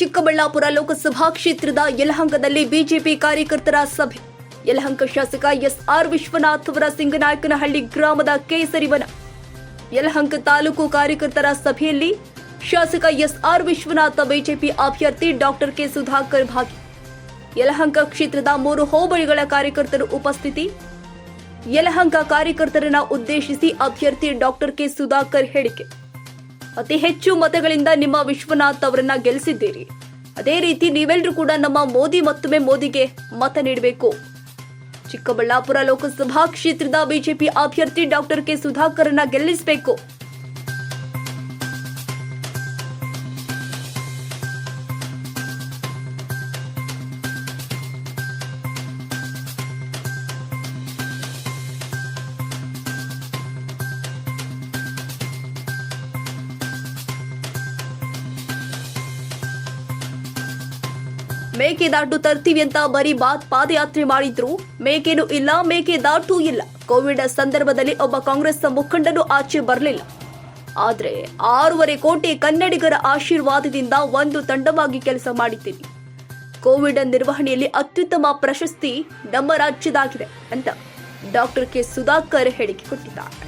ಚಿಕ್ಕಬಳ್ಳಾಪುರ ಲೋಕಸಭಾ ಕ್ಷೇತ್ರದ ಯಲಹಂಕದಲ್ಲಿ ಬಿಜೆಪಿ ಕಾರ್ಯಕರ್ತರ ಸಭೆ. ಯಲಹಂಕ ಶಾಸಕ ಎಸ್ ಆರ್ ವಿಶ್ವನಾಥ್ ಅವರ ಸಿಂಗನಾಯಕನಹಳ್ಳಿ ಗ್ರಾಮದ ಕೇಸರಿವನ. ಯಲಹಂಕ ತಾಲೂಕು ಕಾರ್ಯಕರ್ತರ ಸಭೆಯಲ್ಲಿ ಶಾಸಕ ಎಸ್ ಆರ್ ವಿಶ್ವನಾಥ ಬಿಜೆಪಿ ಅಭ್ಯರ್ಥಿ ಡಾಕ್ಟರ್ ಕೆ ಸುಧಾಕರ್ ಭಾಗಿ. ಯಲಹಂಕ ಕ್ಷೇತ್ರದ ಮೂರು ಹೋಬಳಿಗಳ ಕಾರ್ಯಕರ್ತರು ಉಪಸ್ಥಿತಿ. ಯಲಹಂಕ ಕಾರ್ಯಕರ್ತರನ್ನ ಉದ್ದೇಶಿಸಿ ಅಭ್ಯರ್ಥಿ ಡಾಕ್ಟರ್ ಕೆ ಸುಧಾಕರ್ ಹೇಳಿಕೆ. ಅತಿ ಹೆಚ್ಚು ಮತಗಳಿಂದ ನಿಮ್ಮ ವಿಶ್ವನಾಥ್ ಅವರನ್ನ ಗೆಲ್ಲಿಸಿದ್ದೀರಿ ಅದೇ ರೀತಿ ನೀವೆಲ್ಲರೂ ಕೂಡ ನಮ್ಮ ಮೋದಿ ಮತ್ತೊಮ್ಮೆ ಮೋದಿಗೆ ಮತ ನೀಡಬೇಕು. ಚಿಕ್ಕಬಳ್ಳಾಪುರ ಲೋಕಸಭಾ ಕ್ಷೇತ್ರದ ಬಿಜೆಪಿ ಅಭ್ಯರ್ಥಿ ಡಾಕ್ಟರ್ ಕೆ ಸುಧಾಕರ್ನ ಗೆಲ್ಲಿಸಬೇಕು. ಮೇಕೆ ತರ್ತೀವಿ ಅಂತ ಬರೀ ಬಾತ್ ಪಾದಯಾತ್ರೆ ಮಾಡಿದ್ರು. ಮೇಕೆನು ಇಲ್ಲ, ಮೇಕೆ ದಾಟೂ ಇಲ್ಲ. ಕೋವಿಡ್ ಸಂದರ್ಭದಲ್ಲಿ ಒಬ್ಬ ಕಾಂಗ್ರೆಸ್ ಮುಖಂಡನು ಆಚೆ ಬರಲಿಲ್ಲ. ಆದ್ರೆ ಆರೂವರೆ ಕೋಟಿ ಕನ್ನಡಿಗರ ಆಶೀರ್ವಾದದಿಂದ ಒಂದು ತಂಡವಾಗಿ ಕೆಲಸ ಮಾಡಿದ್ದೀವಿ. ಕೋವಿಡ್ ನಿರ್ವಹಣೆಯಲ್ಲಿ ಅತ್ಯುತ್ತಮ ಪ್ರಶಸ್ತಿ ನಮ್ಮ ರಾಜ್ಯದಾಗಿದೆ ಅಂತ ಡಾಕ್ಟರ್ ಕೆ ಸುಧಾಕರ್ ಹೇಳಿಕೆ ಕೊಟ್ಟಿದ್ದಾರೆ.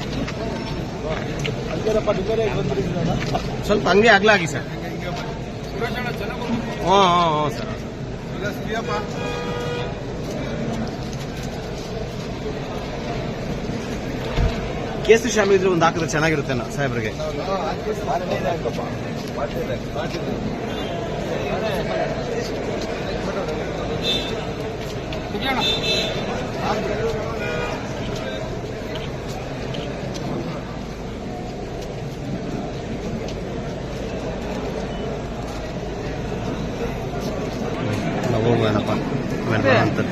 ಸ್ವಲ್ಪ ಹಂಗೆ ಆಗ್ಲಾಗಿ ಸರ್. ಹ್ಞೂ ಸರ್. ಕೇಸರಿ ಶಾಮಿ ಇದ್ರೆ ಒಂದು ಹಾಕಿದ್ರೆ ಚೆನ್ನಾಗಿರುತ್ತೆ ನಾ ಸಾಹೇಬ್ರಿಗೆ. Iya. bukan ke mana iya. bukan hunter